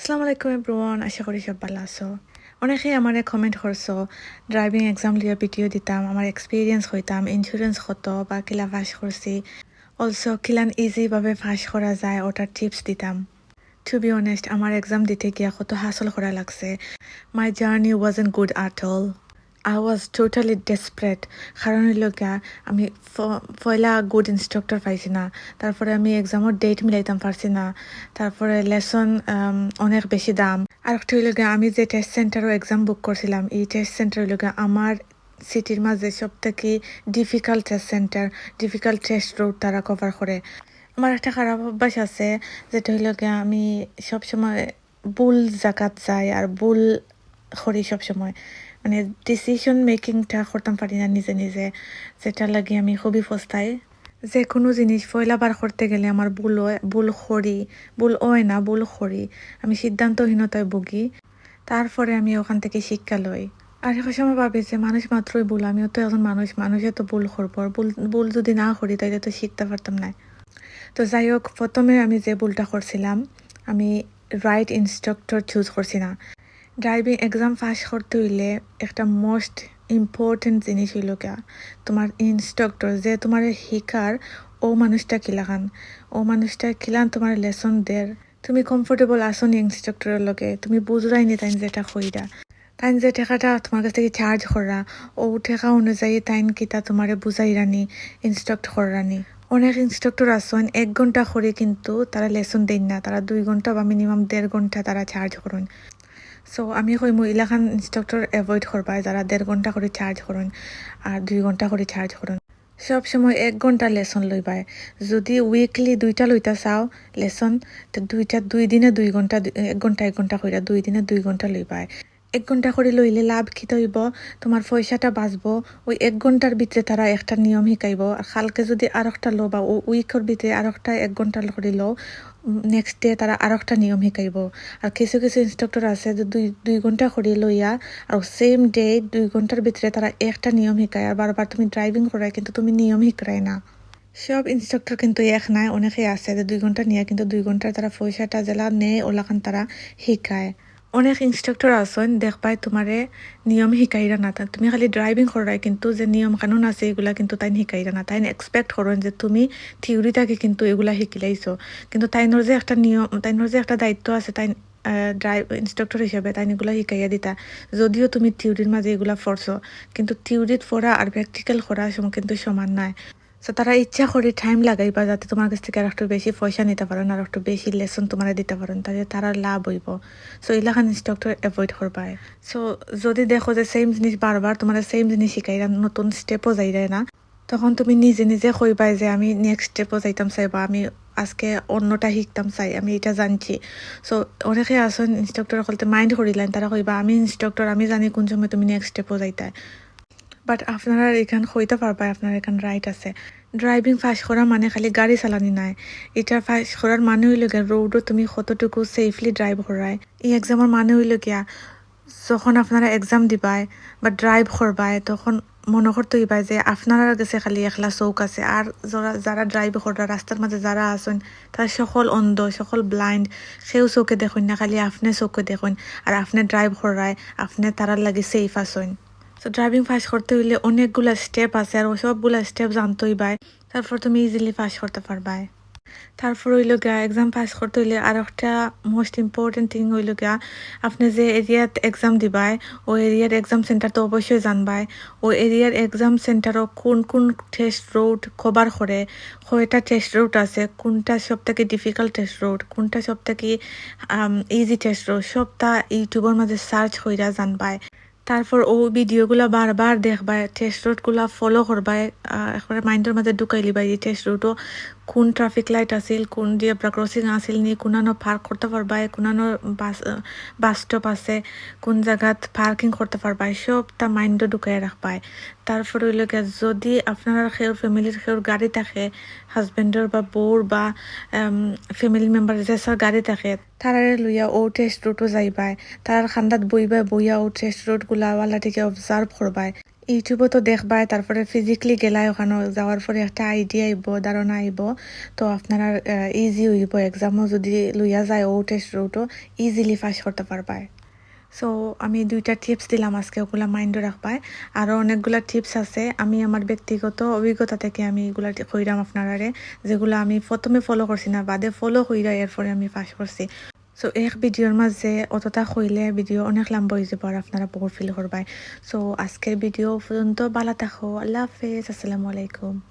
আসসালামু আলাইকুম এভরিওয়ান আশা করি সব ভালো আছো অনেকেই আমার কমেন্ট করছো ড্রাইভিং এক্সাম লিয়ে ভিডিও দিতাম আমার এক্সপিরিয়েন্স হইতাম ইন্স্যুরেন্স কত বা কিলা ফাঁস করছি অলসো কিলান ইজিভাবে ফাঁস করা যায় ওটার টিপস দিতাম টু বি অনেস্ট আমার এক্সাম দিতে গিয়া কত হাসল করা লাগছে my journey was an good at all I was totally desperate কারণ হইল গিয়া, আমি পয়লা গুড ইনস্ট্রাক্টর পাইছি না। তারপরে আমি এক্সামের ডেট মিলাইতাম পারছি না। তারপরে লেসন অনেক বেশি দাম। আর একটা হইল আমি যে টেস্ট সেন্টারও এক্সাম বুক করছিলাম, এই টেস্ট সেন্টার হইল গিয়া আমার সিটির মাঝে সব থেকে difficult test centre difficult test road তারা কভার করে। আমার একটা খারাপ অভ্যাস আছে, যেটা হইল গিয়া, আমি সবসময় ভুল জায়গাত যাই আর ভুল করি সবসময়। মানে ডিসিশন মেকিংটা করতাম পারি না নিজে নিজে। যেটা লাগে আমি খুবই ফস্তাই। যে কোনো জিনিস পয়লাবার করতে গেলে আমার ভুল ভুল করি, ভুল হয় না, ভুল করি। আমি সিদ্ধান্তহীনতায় ভুগি। তারপরে আমি ওখান থেকে শিক্ষা লই। আর এখন সময় ভাবি যে মানুষ মাত্রই ভুল, আমিও তো এখন মানুষ, মানুষে তো ভুল করব। ভুল ভুল যদি না করি, তাইলে তো শিখতে পারতাম না। তো যাই হোক, প্রথমে আমি যে ভুলটা করছিলাম, আমি রাইট ইনস্ট্রাক্টর চুজ করছি না। ড্রাইভিং এক্সাম পাস করতে হইলে একটা মোস্ট ইম্পর্টেন্ট জিনিস হইল গিয়া তোমার ইনস্ট্রাক্টর যে তোমার শিকার ও মানুষটা কিলাখান ও মানুষটা কিলান তোমার লেসন দের। তুমি কমফোর্টেবল আসো নি ইনস্ট্রাক্টরের লগে। তুমি বুঝরাই নি তাই যেটা কইরা। তাইন যে ঠেকাটা তোমার কাছ থেকে চার্জ করা ও ঠেকা অনুযায়ী তাইন কিতা তোমারে বুঝাইরানি ইনস্ট্রাক্ট করানি অনেক ইনস্ট্রাক্টর আসেন, এক ঘণ্টা করে কিন্তু তারা লেসন দেন না। তারা দুই ঘণ্টা বা মিনিমাম দেড় ঘণ্টা তারা চার্জ করুন। সো আমি কই মহিলাখান ইনস্ট্রাক্টর এভয়েড করবা যারা দেড় ঘণ্টা করে চার্জ করুন আর দুই ঘণ্টা করে চার্জ করুন সব সময় এক ঘণ্টা লেসন লইবাই যদি উইকলি দুইটা লইতা চাও লেসন দুইটা দুই দিনে দুই ঘণ্টা এক ঘণ্টা এক ঘণ্টা কইরা দুই দিনে দুই ঘণ্টা লইবাই এক ঘণ্টা করে লইলে লাভ কি হইব তোমার পয়সাটা বাঁচবো। ওই এক ঘণ্টার ভিতরে তারা একটা নিয়ম শিকাইব। আর কালকে যদি আর একটা লো বা উইকের ভিতরে আর একটা এক ঘণ্টা করে লো নেক্সট ডে তারা আর একটা নিয়ম শিকাইব। আর কিছু কিছু ইনস্ট্রাক্টর আছে যে দুই দুই ঘণ্টা করে লইয়া আর সেম ডে দুই ঘণ্টার ভিতরে তারা একটা নিয়ম শিকায় আর বারবার তুমি ড্রাইভিং করায় কিন্তু তুমি নিয়ম শিকায় না। সব ইনস্ট্রাক্টর কিন্তু এক নাই অনেকেই আছে যে দুই ঘণ্টা নিয়ে, কিন্তু দুই ঘণ্টার তারা পয়সাটা জেলা নেয় ওলাখান তারা শিকায়। অনেক ইনস্ট্রাক্টর আছেন, দেখবাই তোমারে নিয়ম শিকাইরা না তুমি খালি ড্রাইভিং করাই কিন্তু যে নিয়ম কানুন আছে এগুলা কিন্তু তাই শিকাইরা না তাই এক্সপেক্ট করেন যে তুমি থিওরি থাকে কিন্তু এগুলা শিকিলাইছো। কিন্তু তাইনোর যে একটা নিয়ম তাইনোর যে একটা দায়িত্ব আছে তাই ড্রাইভ ইনস্ট্রাক্টর হিসেবে তাই এগুলা শিকাইয়া দিতা। যদিও তুমি থিওরির মাঝে এগুলা ফরছো কিন্তু থিওরিত পড়া আর প্র্যাকটিক্যাল করা কিন্তু সমান নয় সো তারা ইচ্ছা করে টাইম লাগাইবা যাতে তোমার কাছ থেকে আর একটু বেশি পয়সা নিতে পারেন আর একটু বেশি লেসন তোমার দিতে পারেন তাহলে তারা লাভ হইব। সো এলাকান ইনস্ট্রাক্টর এভয়েড করবাই সো যদি দেখো যে সেম জিনিস বারবার তোমার সেম জিনিস শিখাইরা, নতুন স্টেপও যাই না, তখন তুমি নিজে নিজে কইবাই যে আমি নেক্সট স্টেপও যাইতাম চাই বা আমি আজকে অন্যটা শিখতাম চাই, আমি এটা জানছি। সো অনেকে আসন ইনস্ট্রাক্টর সকলতে মাইন্ড করিলেন, তারা কইবা, আমি ইনস্ট্রাক্টর আমি জানি কোন সময় তুমি নেক্সট স্টেপও যাইতাই। বাট আপনারা এখান হইতে পারবা, আপনার এখান রাইট আছে। ড্রাইভিং ফাঁস করা মানে খালি গাড়ি চালানি নাই। এটা ফাঁস করার মানে হইল গিয়া রোডও তুমি কতটুকু সেফলি ড্রাইভ করায়। এই এক্সামের মানে হইল গিয়া যখন আপনারা এক্সাম দিবাই বা ড্রাইভ করবাই, তখন মনে করতে হইবাই যে আপনারা কাছে খালি একলা চৌক আছে। আর যারা যারা ড্রাইভ করা, রাস্তার মাঝে যারা আছেন, তারা সকল অন্ধ, সকল ব্লাইন্ড সেও চৌকে দেখুন না, খালি আপনি চৌকে দেখুন। আর আপনি ড্রাইভ করায়, আপনি তারার লাগে সেফ আছেন। তো ড্রাইভিং পাস করতে হইলে অনেকগুলা স্টেপ আছে আর ওই সবগুলা স্টেপ জানতেই বাই তারপর তুমি ইজিলি পাস করতে পারবাই তারপর হইল গিয়া এক্সাম পাস করতে হইলে আর একটা মোস্ট ইম্পর্টেন্ট থিং হইল গিয়া আপনি যে এরিয়াত এক্সাম দিবাই ও এরিয়ার এক্সাম সেন্টার তো অবশ্যই জানবাই ও এরিয়ার এক্সাম সেন্টারও কোন কোন টেস্ট রোড কভার করে, কয়টা টেস্ট রুট আছে, কোনটা সব থেকে ডিফিকাল্ট টেস্ট রোড কোনটা সব থেকে ইজি টেস্ট রোড সবটা ইউটিউবের মাঝে সার্চ কইরা জানবাই তারপর ও ভিডিওগুলা বারবার দেখবাই টেস্ট রুটগুলো ফলো করবায় একবারে মাইন্ডের মাঝে ঢুকাই লিবাই এই টেস্ট রুটও কোন ট্রাফিক লাইট আছিল, কোন জিব্রা ক্রসিং আছিল নি, কোনানো পার্ক করতে পারবাই, কোনানো বাস বাস আছে, কোন জায়গাত পার্কিং করতে পারবাই, সবটা মাইন্ডে ঢুকাই রাখবাই তারপর গিয়া যদি আপনার সেউর ফ্যামিলির সেউর গাড়ি থাকে হাজবেন্ডর বা বউর বা ফ্যামিলি মেম্বার যেসার গাড়ি থাকে তারারে লইয়া ও টেস্ট রুটও যাইবাই তারার খান্দাত বইবাই বইয়া ও টেস্টগুলা ওয়ালা থেকে অবজার্ভ করবাই ইউটিউবও তো দেখবাই, তারপরে ফিজিক্যালি গেলাই ওখানে, যাওয়ার পরে একটা আইডিয়া আইব, ধারণা আইব। তো আপনারা ইজি হইব এক্সামও যদি লইয়া যায় ও টেস্ট রুটও ইজিলি পাস করতে পারবাই। সো আমি দুইটা টিপস দিলাম আজকে, ওগুলা মাইন্ডও রাখবাই। আরও অনেকগুলা টিপস আছে। আমি আমার ব্যক্তিগত অভিজ্ঞতা থেকে আমি এগুলা কইরাম আপনারারে, যেগুলো আমি প্রথমে ফলো করছি না, বাদে ফলো কইরা এরপরে আমি পাস করছি। সো এক ভিডিওর মাঝে অতটা হইলে ভিডিও অনেক লম্বা হয়ে যাব আর আপনারা বহুত ফিল করবাই সো আজকের ভিডিও পর্যন্ত ভালো থাকো। আল্লাহ হাফেজ। আসসালামু আলাইকুম।